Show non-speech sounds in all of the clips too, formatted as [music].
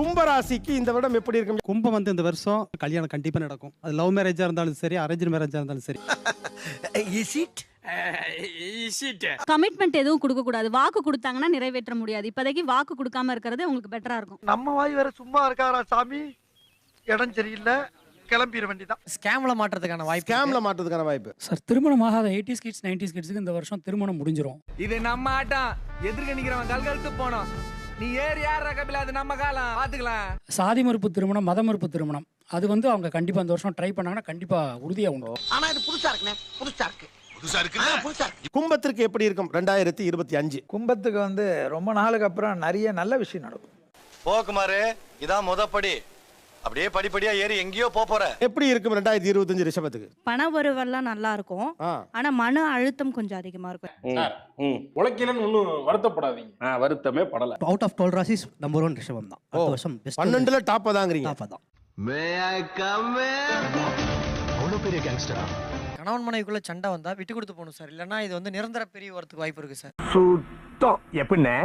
கும்பராசிக்கு இந்த வருடம் எப்படி இருக்கும் கும்பம் வந்து இந்த வருஷம் கல்யாணம் கண்டிப்பா நடக்கும். அது லவ் மேரேஜா இருந்தாலும் சரி அரேஞ்ச் மேரேஜா இருந்தாலும் சரி. [laughs] கமிட்மெண்ட் எதுவும் கொடுக்க கூடாது. வாக்கு கொடுத்தாங்கன்னா நிறைவேற்ற முடியாது. இப்போதைக்கு வாக்கு கொடுக்காம இருக்கிறது உங்களுக்கு பெட்டரா இருக்கும். நம்ம வாய் வேற சும்மா இருக்காரா சாமி? இடம் சரியில்லை. கிளம்பிட வேண்டியதான் ஸ்கேம்ல மாட்டுறதுக்கான வாய்ப்பு ஸ்கேம்ல மாட்டுறதுக்கான வாய்ப்பு. சார் திருமணம் ஆகாத எயிட்டிஸ் கிட்ஸ் நைன்டிஸ் கிட்ஸுக்கு இந்த வருஷம் திருமணம் முடிஞ்சிரும். இது நம்ம ஆட்டம். எதிர்க்க நிக்கிறவன் கல்கழுத்து போனோம் நீ ஏறி யார் கபில அது நம்ம காலம். பாத்துக்கலாம். சாதி மறுப்பு திருமணம் மத மறுப்பு திருமணம். அது வந்து அவங்க கண்டிப்பா இந்த வருஷம் ட்ரை பண்ணாங்கன்னா கண்டிப்பா உறுதியா உண்டு. ஆனா இது புதுசா இருக்குண்ணே. புதுசா இருக்கு. கும்பத்திற்கு எப்படி இருக்கும்? ரெண்டாயிரத்தி இருபத்தி அஞ்சு. கும்பத்துக்கு வந்து ரொம்ப நாளுக்கு அப்புறம் நிறைய நல்ல விஷயம் நடக்கும். போக்குமாரு இதான் முதப்படி. அப்படியே படிப்படியா ஏறி எங்கேயோ போற. எப்படி இருக்கும் ரெண்டாயிரத்தி இருபத்தஞ்சு ரிஷபத்துக்கு? பண வரவெல்லாம் நல்லா இருக்கும் ஆனா மன அழுத்தம் கொஞ்சம் அதிகமா இருக்கும். உழைக்கலன்னு ஒன்றும் வருத்தப்படாதீங்க. வருத்தமே படல. அவுட் ஆஃப் டுவெல் ராசிஸ் நம்பர் ஒன் ரிஷபம் தான். அடுத்த வருஷம் பன்னெண்டுல டாப்பா தாங்கிறீங்க. தான். கணவன் மனைவிக்குள்ள சண்டை வந்தா விட்டு கொடுத்து போகணும் சார். இல்லைன்னா இது வந்து நிரந்தர பிரிவு வரதுக்கு வாய்ப்பு இருக்கு சார். சுத்தம். எப்படிண்ணே?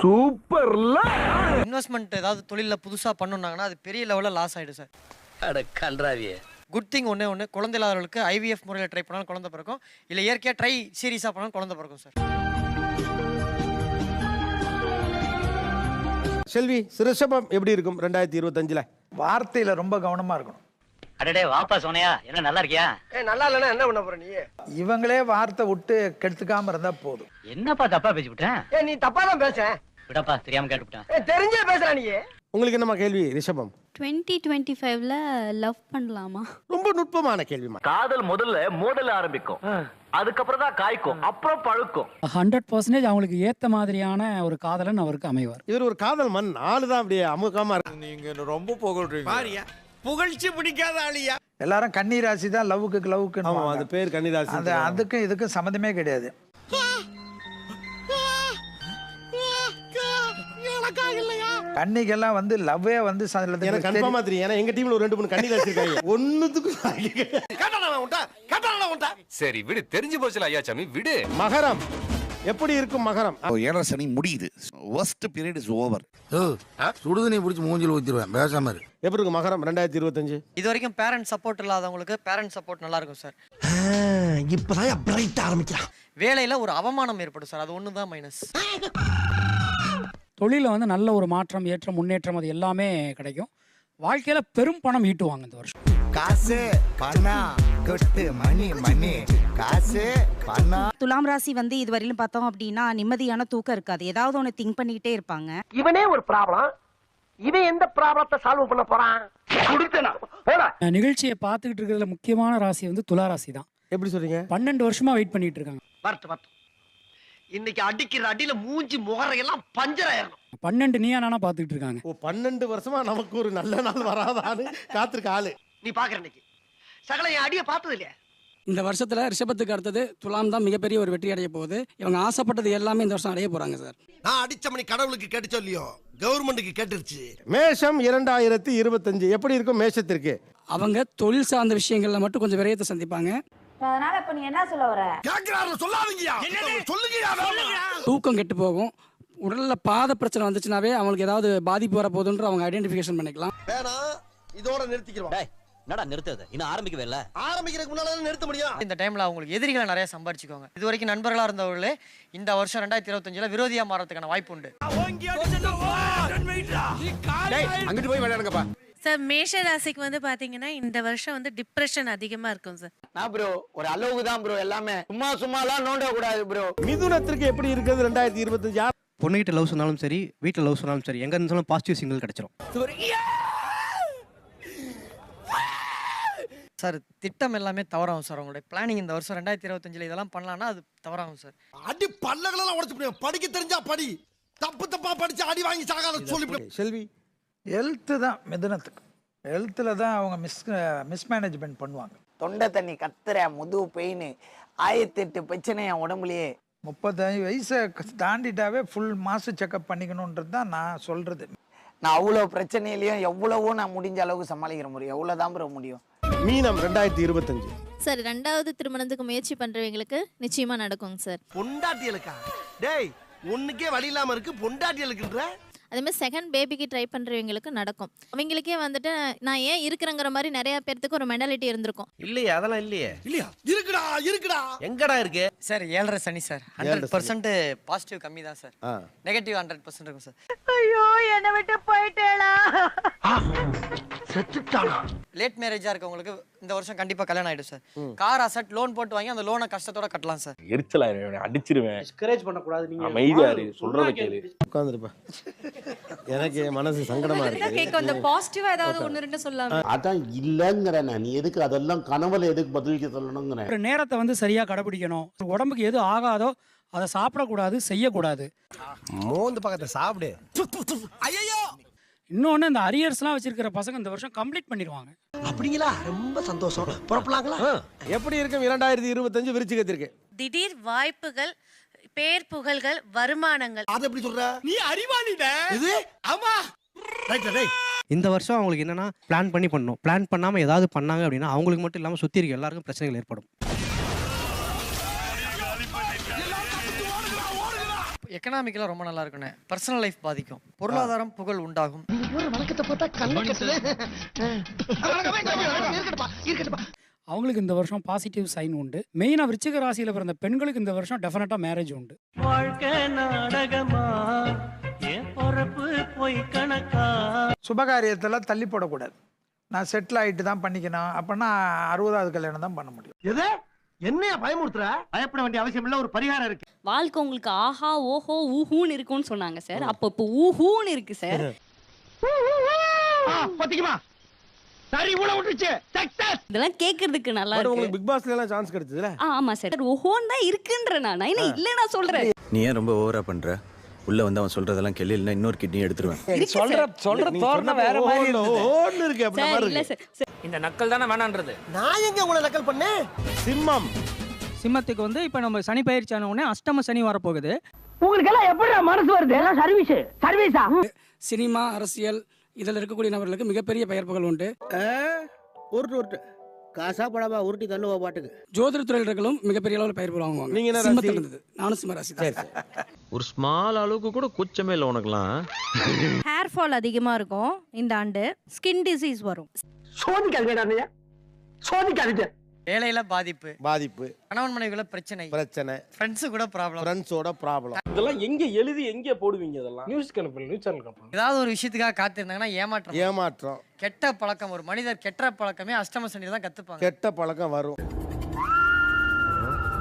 சூப்பர்ல. இன்வெஸ்ட்மெண்ட் ஏதாவது தொழில புதுசா பண்ணுனாங்கன்னா அது பெரிய லெவல்ல லாஸ் ஆயிடும் சார் அட கன்றாவியே குட் திங் ஒண்ணே ஒன்று குழந்தை இல்லாதவர்களுக்கு ஐவிஎஃப் முறையில் ட்ரை பண்ணாலும் குழந்தை பிறக்கும். இல்லை இயற்கையாக ட்ரை சீரியஸாக பண்ணாலும் குழந்தை பிறக்கும் சார் செல்வி ரிஷபம் எப்படி இருக்கும் ரெண்டாயிரத்தி இருபத்தஞ்சுல? வார்த்தையில ரொம்ப கவனமா இருக்கணும். அடடே வாப்பா சோனையா என்ன நல்லா இருக்கியா? ஏ நல்லா இல்லைன்னா என்ன பண்ண போற நீ? இவங்களே வார்த்தை விட்டு கெடுத்துக்காம இருந்தா போதும். என்னப்பா தப்பா பேசிவிட்டேன் ஏ நீ தப்பா தான் பேச விடப்பா தெரியாம கேட்டுவிட்டேன் ஏ தெரிஞ்சே பேசுற நீ. உங்களுக்கு என்னம்மா கேள்வி? ரிஷபம். டுவெண்ட்டி டுவெண்ட்டி ஃபைவ்ல லவ் பண்ணலாமா? ரொம்ப நுட்பமான கேள்விமா காதல் முதல்ல மோதல் ஆரம்பிக்கும். அதுக்கப்புறம் தான் காய்க்கும். அப்புறம் பழுக்கும். ஹண்ட்ரட் பர்சன்டேஜ் அவங்களுக்கு ஏத்த மாதிரியான ஒரு காதலன் அவருக்கு அமைவார். இவர் ஒரு காதல் மண். ஆளு தான் அப்படியே அமுகமா இருக்கு. நீங்க ரொம்ப புகழ்றீங்க. புகழ்ச்சி பிடிக்காத ஆளியா? எல்லாரும் கன்னி ராசி தான் லவ்வுக்கு ஆமா லவ்வுக்கு அது பேர் கன்னிராசி அது அதுக்கும் இதுக்கும் சம்மந்தமே கிடையாது. கன்னிக்கெல்லாம் வந்து லவ்வே வந்து எனக்கு. கன்ஃபார்மா தெரியும். ஏன்னா எங்க டீம்ல ஒரு ரெண்டு மூணு கன்னிராசி இருக்காங்க. [laughs] ஒண்ணுத்துக்கும் சரி விடு. தெரிஞ்சு போச்சுல ஐயா சாமி. விடு. மகரம். எப்படி இருக்கும் மகரம்? ஏழரை சனி முடியுது. ஒஸ்ட் பீரியட் இஸ் ஓவர் சுடுதண்ணி பிடிச்சி மூஞ்சில் ஊத்திடுவேன். பேசாம இரு. எப்படி இருக்கும் மகரம்? ரெண்டாயிரத்தி இருபத்தஞ்சு? இது வரைக்கும் பேரண்ட் சப்போர்ட் இல்லாதவங்களுக்கு பேரண்ட் சப்போர்ட் நல்லா இருக்கும் சார் இப்பதான் பிரைட் ஆரம்பிக்கிறான். வேலையில ஒரு அவமானம் ஏற்படும் சார் அது ஒன்று தான் மைனஸ் தொழில வந்து நல்ல ஒரு மாற்றம் ஏற்றம் முன்னேற்றம் அது எல்லாமே கிடைக்கும். வாழ்க்கையில பெரும் பணம் ஈட்டுவாங்க இந்த வருஷம். காசு பணம். கொட்டு மணி மணி. காசு பணம். துலாம் ராசி வந்து இதுவரையிலும் பார்த்தோம் அப்படின்னா நிம்மதியான தூக்கம் இருக்காது. ஏதாவது ஒன்று திங்க் பண்ணிக்கிட்டே இருப்பாங்க. இவனே ஒரு ப்ராப்ளம் இவன் எந்த ப்ராப்ளத்தை சால்வ் பண்ண போறான்? கொடுத்தனா? போடா நான் நிகழ்ச்சியை பார்த்துக்கிட்டு இருக்கிறதுல முக்கியமான ராசி வந்து துலா ராசி தான் எப்படி சொல்றீங்க? பன்னெண்டு வருஷமா வெயிட் பண்ணிட்டு இருக்காங்க. வரட்டு வரட்டு இன்னைக்கு அடிக்கிற அடியில மூஞ்சி முகரையெல்லாம் பஞ்சர் ஆயிரணும். பன்னெண்டு நீயா நானா பார்த்துக்கிட்டு இருக்காங்க. ஓ பன்னெண்டு வருஷமா நமக்கு ஒரு நல்ல நாள் வராதான்னு காத்திருக்க ஆளு. நீ பாக்குற இன்னைக்கு. சகல என் அடிய பார்த்தது இல்லையா இந்த வருஷத்துல ரிஷபத்துக்கு அடுத்தது துலாம் தான் மிகப்பெரிய ஒரு வெற்றி அடைய போகுது. இவங்க ஆசைப்பட்டது எல்லாமே இந்த வருஷம் அடைய போறாங்க சார். நான் அடிச்ச மணி கடவுளுக்கு கேட்டு சொல்லியோ கவர்மெண்ட்டுக்கு கேட்டுருச்சு. மேஷம் இரண்டாயிரத்தி இருபத்தஞ்சு எப்படி இருக்கும் மேஷத்திற்கு? அவங்க தொழில் சார்ந்த விஷயங்கள்ல மட்டும் கொஞ்சம் விரயத்தை சந்திப்பாங்க. அதனால இப்ப நீ என்ன சொல்ல வர? கேக்குறாரு சொல்லாதீங்கயா சொல்லுங்க தூக்கம் கெட்டு போகும். உடல்ல பாத பிரச்சனை வந்துச்சுனாவே அவங்களுக்கு ஏதாவது பாதிப்பு வர போகுதுன்ற அவங்க ஐடென்டிஃபிகேஷன் பண்ணிக்கலாம். வேணாம் இதோட நிறுத்திக்கிறோம் என்னடா நிறுத்தது இன்னும் ஆரம்பிக்கவே இல்ல. ஆரம்பிக்கிறதுக்கு முன்னால நிறுத்த முடியும். இந்த டைம்ல அவங்களுக்கு எதிரிகளை நிறைய சம்பாரிச்சுக்கோங்க. இது வரைக்கும் நண்பர்களா இருந்தவர்களே இந்த வருஷம் ரெண்டாயிரத்தி இருபத்தஞ்சுல விரோதியா மாறதுக்கான வாய்ப்பு உண்டு. அங்கிட்டு போய் விளையாடுங்கப்பா. சார் மேஷ ராசிக்கு வந்து பாத்தீங்கன்னா இந்த வருஷம் வந்து டிப்ரெஷன் அதிகமா இருக்கும் சார். நான் ப்ரோ ஒரு அளவுக்கு தான் ப்ரோ எல்லாமே. சும்மா சும்மாலாம் நோண்ட கூடாது ப்ரோ மிதுனத்திற்கு எப்படி இருக்குது ரெண்டாயிரத்தி இருபத்தஞ்சு? பொண்ணுகிட்ட லவ் சொன்னாலும் சரி வீட்டில் லவ் சொன்னாலும் சரி எங்க இருந்தாலும் பாசிட்டிவ் சிங்கிள் கிடைச்சிரும். சார் திட்டம் எல்லாமே தவறாகும் சார். உங்களுடைய பிளானிங் இந்த வருஷம் ரெண்டாயிரத்தி இருபத்தஞ்சில் இதெல்லாம் பண்ணலாம்னா அது தவறாகும் சார். அடி பல்லகளெல்லாம் உடைச்சு போடுவேன். படிக்க தெரிஞ்சா படி. தப்பு தப்பா படிச்சு அடி வாங்கி சாகாத சொல்லி செல்வி ஹெல்த்து தான் மிதுனத்துக்கு. ஹெல்த்தில் தான் அவங்க மிஸ் மிஸ்மேனேஜ்மெண்ட் பண்ணுவாங்க. தொண்டை தண்ணி கத்துற முதுகு பெயின் ஆயிரத்தெட்டு பிரச்சனை என் உடம்புலயே. முப்பத்தஞ்சு வயசை தாண்டிட்டாவே ஃபுல் மாசு செக்அப் பண்ணிக்கணுன்றது தான் நான் சொல்றது. நான் அவ்வளோ பிரச்சனையிலையும் எவ்வளவோ நான் முடிஞ்ச அளவுக்கு சமாளிக்கிற முடியும். எவ்வளோதான் ப்ரோ முடியும். மீனம் ரெண்டாயிரத்தி இருபத்தஞ்சு. சார் ரெண்டாவது திருமணத்துக்கு முயற்சி பண்றவங்களுக்கு நிச்சயமா நடக்குங்க சார். பொண்டாட்டியலுக்கா டேய் ஒண்ணுக்கே வழி இல்லாம இருக்கு பொண்டாட்டியலுக்குன்ற அதே மாதிரி செகண்ட் பேபிக்கு ட்ரை பண்ணுறவங்களுக்கு நடக்கும். அவங்களுக்கே வந்துட்டு நான் ஏன் இருக்கிறேங்கிற மாதிரி நிறைய பேர்த்துக்கு ஒரு மெண்டாலிட்டி இருந்திருக்கும். இல்லையே அதெல்லாம் இல்லையே. இல்லையா? இருக்குடா இருக்குடா. எங்கடா இருக்கு? சார் ஏழரை சனி சார். ஹண்ட்ரட் பர்சன்ட் பாசிட்டிவ் கம்மி தான் சார். நெகட்டிவ் ஹண்ட்ரட் பர்சன்ட் இருக்கும் சார். ஐயோ என்னை விட்டு செத்துட்டானா? லேட் மேரேஜா இருக்கவங்களுக்கு இந்த வருஷம் கண்டிப்பா கல்யாணம் ஆயிடும் சார். கார் அசட் லோன் போட்டு வாங்கி அந்த லோனை கஷ்டத்தோட கட்டலாம் சார். எரிச்சலாயிருவேன் அடிச்சிருவேன். டிஸ்கரேஜ் பண்ணக்கூடாது நீங்க அமைதியா இரு சொல்றத கேளு. உட்காந்துருப்பேன் எனக்கு மனசு சங்கடமா இருக்கு. அந்த பாசிட்டிவா ஏதாவது ஒன்னு ரெண்டு சொல்லலாம் அதான் இல்லைங்கிறேன் நீ எதுக்கு அதெல்லாம் கனவுல எதுக்கு பதிலுக்கு சொல்லணுங்கிறேன். ஒரு நேரத்தை வந்து சரியாக கடைபிடிக்கணும். உடம்புக்கு எது ஆகாதோ அதை சாப்பிடக்கூடாது செய்யக்கூடாது. மோந்து பக்கத்தை சாப்பிடு. இன்னொன்று இந்த அரியர்ஸ்லாம் வச்சிருக்கிற பசங்க இந்த வருஷம் கம்ப்ளீட் பண்ணிடுவாங்க. அப்படிங்களா? ரொம்ப சந்தோஷம். புறப்படலாங்களா? எப்படி இருக்கும்? இரண்டாயிரத்தி இருபத்தஞ்சு விருச்சிகத்திற்கு. திடீர் வாய்ப்புகள் பேர் புகழ்கள் வருமானங்கள் அது எப்படி சொல்ற நீ அறிவாளிட இது ஆமா இந்த வருஷம் அவங்களுக்கு என்னன்னா பிளான் பண்ணி பண்ணணும் பிளான் பண்ணாமல் ஏதாவது பண்ணாங்க அப்படின்னா அவங்களுக்கு மட்டும் இல்லாமல் சுற்றி இருக்க எல்லாருக்கும் பிரச்சனைகள் ஏற்படும் எக்கனாமிக்கலாக ரொம்ப நல்லா இருக்குண்ணே பர்சனல் லைஃப் பாதிக்கும் பொருளாதாரம் புகழ் உண்டாகும் அவங்களுக்கு இந்த வருஷம் பாசிட்டிவ் சைன் உண்டு. மெயினாக விருச்சிக ராசியில் பிறந்த பெண்களுக்கு இந்த வருஷம் டெஃபினட்டாக மேரேஜ் உண்டு. சுபகாரியத்தெல்லாம் தள்ளி போடக்கூடாது. நான் செட்டில் ஆகிட்டு தான் பண்ணிக்கணும். அப்போனா அறுபதாவது கல்யாணம் தான் பண்ண முடியும். எது? என்னைய பயமுறுத்துற? பயப்பட வேண்டிய அவசியம் இல்ல ஒரு பரிகாரம் இருக்கு. வாழ்க்கை உங்களுக்கு ஆஹா ஓஹோ ஊஹூன்னு இருக்கும்னு சொன்னாங்க சார். அப்போ இப்போ ஊஹூன்னு இருக்கு சார். பாத்தீங்களா சரி உள்ள விட்டுச்சு சக்சஸ் இதெல்லாம் கேட்கறதுக்கு நல்லா இருக்கு. உங்களுக்கு பிக் பாஸ்ல எல்லாம் சான்ஸ் கிடைச்சதுல? ஆமா சார் ஓஹோன்னு தான் இருக்குன்ற நான். என்ன இல்ல நான் சொல்றேன். நீ ஏன் ரொம்ப ஓவரா பண்ற? உள்ள வந்து அவன் சொல்றதெல்லாம் கெல்லி இன்னொரு கிட்னி எடுத்துருவேன். சொல்ற சொல்ற தோரணை வேற மாதிரி. ஓன்னு இருக்கு அப்படி மாதிரி இல்ல இருக்கு இந்த நக்கல் தானே வேணான்றது. நான் எங்க உங்களை நக்கல் பண்ணேன்? சிம்மம். சிம்மத்துக்கு வந்து இப்போ நம்ம சனி பயிற்சி ஆன உடனே அஷ்டம சனி வரப்போகுது. உங்களுக்கு எல்லாம் எப்படி மனசு வருது? எல்லாம் சர்வீஸ் சர்வீஸா சினிமா அரசியல் இதில் இருக்கக்கூடிய நபர்களுக்கு மிகப்பெரிய பெயர் புகழ் உண்டு உருட்டு உருட்டு. காசா படமா உருட்டி தள்ளுவா பாட்டுக்கு. ஜோதிட துறையினர்களும் மிகப்பெரிய அளவில் பெயர் புகழ் வாங்குவாங்க. நீங்க என்ன ராசி? சிம்மத்தில் இருந்தது நானும் சிம்ம ராசி தான். ஒரு ஸ்மால் அளவுக்கு கூட கூச்சமே இல்லை உனக்குலாம் ஹேர் ஃபால் அதிகமாக இருக்கும் இந்த ஆண்டு. ஸ்கின் டிசீஸ் வரும். சோதிக்காதீங்க சோதிக்காதீங்க. வேலையில பாதிப்பு. பாதிப்பு. கணவன் மனைவிக்குள்ள பிரச்சனை. பிரச்சனை. ஃப்ரெண்ட்ஸு கூட ப்ராப்ளம் ஃப்ரெண்ட்ஸோட ப்ராப்ளம் இதெல்லாம் எங்க எழுதி எங்க போடுவீங்க இதெல்லாம்? நியூஸ் கணக்கு நியூஸ் சேனல் கணக்கு ஏதாவது ஒரு விஷயத்துக்காக காத்திருந்தாங்கன்னா ஏமாற்றம் ஏமாற்றம். கெட்ட பழக்கம் ஒரு மனிதர் கெட்ட பழக்கமே அஷ்டம சனியில தான் கத்துப்பாங்க. கெட்ட பழக்கம் வரும்.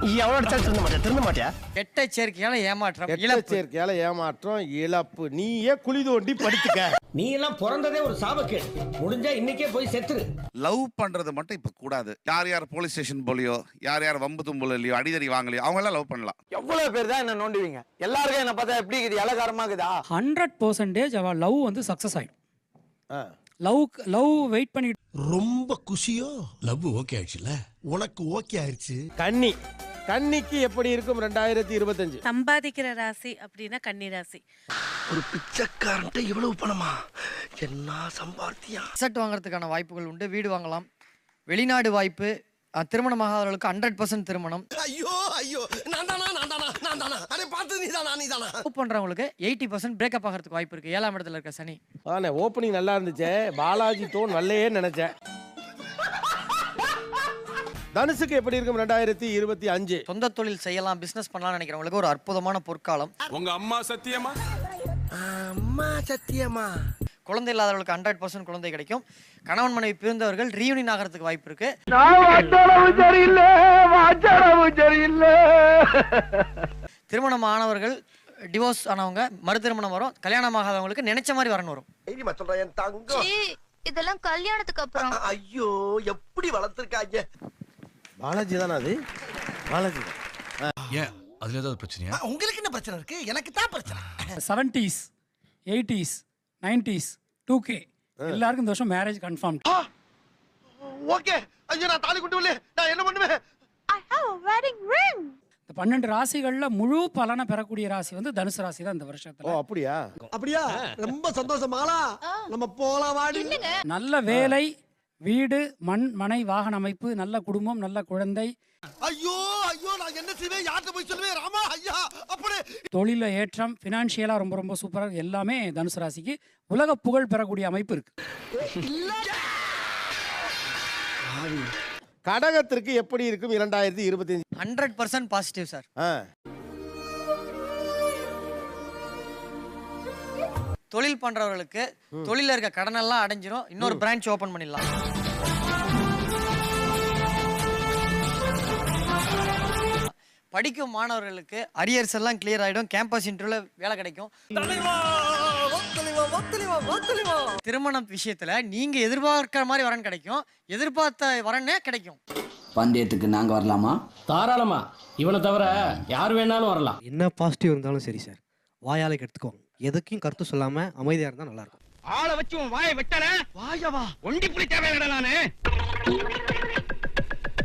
எவ்வளவு அடிச்சாலும் திருந்த மாட்டியா? திருந்த மாட்டியா? கெட்ட சேர்க்கையால ஏமாற்றம் கெட்ட இழப்பு. சேர்க்கையால ஏமாற்றம் இழப்பு. நீயே குழி தோண்டி படுத்துக்க. [laughs] நீ எல்லாம் பிறந்ததே ஒரு சாபக்கேடு. முடிஞ்சா இன்னைக்கே போய் செத்துரு. லவ் பண்றது மட்டும் இப்ப கூடாது. யார் யார் போலீஸ் ஸ்டேஷன் போலியோ யார் யார் வம்பு தும்புல இல்லையோ அடிதடி வாங்கலையோ அவங்க எல்லாம் லவ் பண்ணலாம். எவ்வளவு பேர் தான் என்ன நோண்டுவீங்க? எல்லாருக்கும் என்ன பார்த்தா எப்படி இருக்குது? இலகாரமா இருக்குதா ஹண்ட்ரட் பர்சன்டேஜ் அவ லவ் வந்து சக்ஸஸ் ஆயிடும். ஆ. லவ் லவ் வெயிட் பண்ணிட்டு ரொம்ப குஷியோ? லவ் ஓகே ஆயிடுச்சுல? உனக்கு ஓகே ஆயிடுச்சு கன்னி கன்னிக்கு எப்படி இருக்கும் ரெண்டாயிரத்தி இருபத்தஞ்சு? சம்பாதிக்கிற ராசி அப்படின்னா கன்னி ராசி. ஒரு பிச்சைக்காரன்ட்ட இவ்வளவு பணமா? என்ன சம்பாத்தியா? செட் வாங்குறதுக்கான வாய்ப்புகள் உண்டு வீடு வாங்கலாம். வெளிநாடு வாய்ப்பு அஹ், திருமணமாகாதவர்களுக்கு ஹண்ட்ரட் பர்சன்ட் திருமணம். ஐயோ ஐயோ நான் தானா நான் தானா நான் தானா? அடே பார்த்து நீ தானா நீ தானா? லவ் பண்றவங்களுக்கு எயிட்டி பர்சன்ட் பிரேக்கப் ஆகிறதுக்கு வாய்ப்பு இருக்கு. ஏழாம் இடத்துல இருக்க சனி. ஆனே ஓப்பனிங் நல்லா இருந்துச்சே. பாலாஜி டோன் நல்லையே நினைச்சேன். தனுஷுக்கு எப்படி இருக்கும் ரெண்டாயிரத்தி இருபத்தி அஞ்சு? சொந்த தொழில் செய்யலாம் பிசினஸ் பண்ணலாம்னு நினைக்கிறவங்களுக்கு ஒரு அற்புதமான பொற்காலம். உங்க அம்மா சத்தியமா? அம்மா சத்தியமா? குழந்தை இல்லாதவர்களுக்கு ஹண்ட்ரட் பர்சன்ட் குழந்தை கிடைக்கும். கணவன் மனைவி பிரிந்தவர்கள் ரீயூனியன் ஆகிறதுக்கு வாய்ப்பு இருக்கு. திருமணம் ஆனவர்கள் டிவோர்ஸ் ஆனவங்க மறு திருமணம் வரும். கல்யாணம் ஆகாதவங்களுக்கு நினைச்ச மாதிரி வரணும் வரும். சொல்றேன் என் தங்கம். இதெல்லாம் கல்யாணத்துக்கு அப்புறம். ஐயோ எப்படி வளர்த்துருக்காங்க? பாலாஜி தானே அது? பாலாஜி. ஏன்? அதுல ஏதாவது பிரச்சனையா? உங்களுக்கு என்ன பிரச்சனை இருக்கு? எனக்கு தான் பிரச்சனை. Seventies eighties nineties two K எல்லாருக்கும் இந்த வருஷம் மேரேஜ் கன்ஃபார்ம் ஓகே. ஐயோ நான் தாலி கொண்டு வரல நான் என்ன பண்ணுவேன்? இந்த பன்னெண்டு ராசிகள்ல முழு பலனை பெறக்கூடிய ராசி வந்து தனுசு ராசி தான் இந்த ஓ வருஷத்துல அப்படியா? அப்படியா ரொம்ப சந்தோஷமாலா நம்ம போலாம் வாடி. நல்ல வேலை வீடு மண் மனை வாகன அமைப்பு நல்ல குடும்பம் நல்ல குழந்தை. ஐயோ ஐயோ நான் என்ன செய்வேன்? யார்கிட்ட போய் சொல்லுவேன்? ராமா ஐயா அப்படி தொழில ஏற்றம் ஃபினான்ஷியலாக ரொம்ப ரொம்ப சூப்பராக எல்லாமே தனுசு ராசிக்கு. உலக புகழ் பெறக்கூடிய அமைப்பு இருக்கு. கடகத்திற்கு எப்படி இருக்கும் இரண்டாயிரத்தி இருபத்தி ஹண்ட்ரட் பர்சன்ட் பாசிட்டிவ் சார் தொழில் பண்றவர்களுக்கு தொழில இருக்க கடனெல்லாம் அடைஞ்சிரும். இன்னொரு பிரான்ச் ஓபன் பண்ணிடலாம். படிக்கும் மாணவர்களுக்கு அரியர்ஸ் எல்லாம் கிளியர் ஆயிடும். கேம்பஸ் இன்டர்வியூல வேலை கிடைக்கும். திருமணம் விஷயத்துல நீங்க எதிர்பார்க்கிற மாதிரி வரன் கிடைக்கும். எதிர்பார்த்த வரனே கிடைக்கும். பந்தயத்துக்கு நாங்க வரலாமா? தாராளமா. இவனை தவிர யார் வேணாலும் வரலாம். என்ன பாசிட்டிவ் இருந்தாலும் சரி சார் வாயாலே எடுத்துக்கோங்க எதுக்கும் கருத்து சொல்லாம அமைதியா இருந்தா நல்லா இருக்கும் ஆளை வச்சு வாயை வெட்டல? வாயவா? ஒண்டி புலி தேவையில்லை நானு.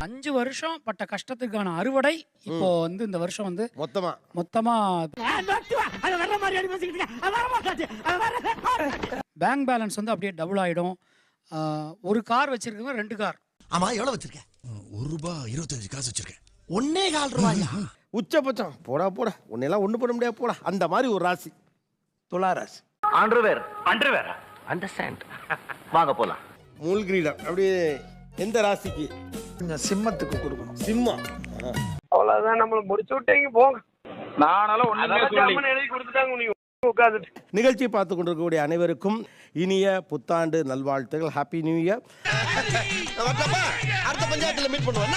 அஞ்சு வருஷம் பட்ட கஷ்டத்துக்கான அறுவடை. இப்போ வந்து இந்த வருஷம் வந்து மொத்தமா. மொத்தமா பேங்க் பேலன்ஸ் வந்து அப்படியே டபுள் ஆயிடும். ஒரு கார் வச்சிருக்கவங்க ரெண்டு கார். ஆமா எவ்வளவு வச்சிருக்க? ஒரு ரூபாய் இருபத்தஞ்சு காசு வச்சிருக்கேன். ஒன்னே கால் ரூபாயா? உச்சபட்சம். போடா போடா. உன்னையெல்லாம் ஒண்ணு பண்ண முடியாது போடா. அந்த மாதிரி ஒரு ராசி. துலா ராசி. அண்டர்வேர் அண்டர்வேர் அண்டர்ஸ்டாண்ட் வாங்க போலாம். மூழ்கிரீடம் அப்படியே எந்த ராசிக்கு? கொஞ்சம் சிம்மத்துக்கு கொடுக்கணும். சிம்மா அவ்வளவுதான் நம்மள முடிச்சு விட்டீங்க போங்க. நானால ஒண்ணுமே எழுதி கொடுத்துட்டாங்க நீங்க உட்காந்துட்டு நிகழ்ச்சி பார்த்து கொண்டிருக்கக்கூடிய அனைவருக்கும் இனிய புத்தாண்டு நல்வாழ்த்துகள். ஹாப்பி நியூ இயர் அடுத்த பஞ்சாயத்துல மீட் பண்ணுவேன்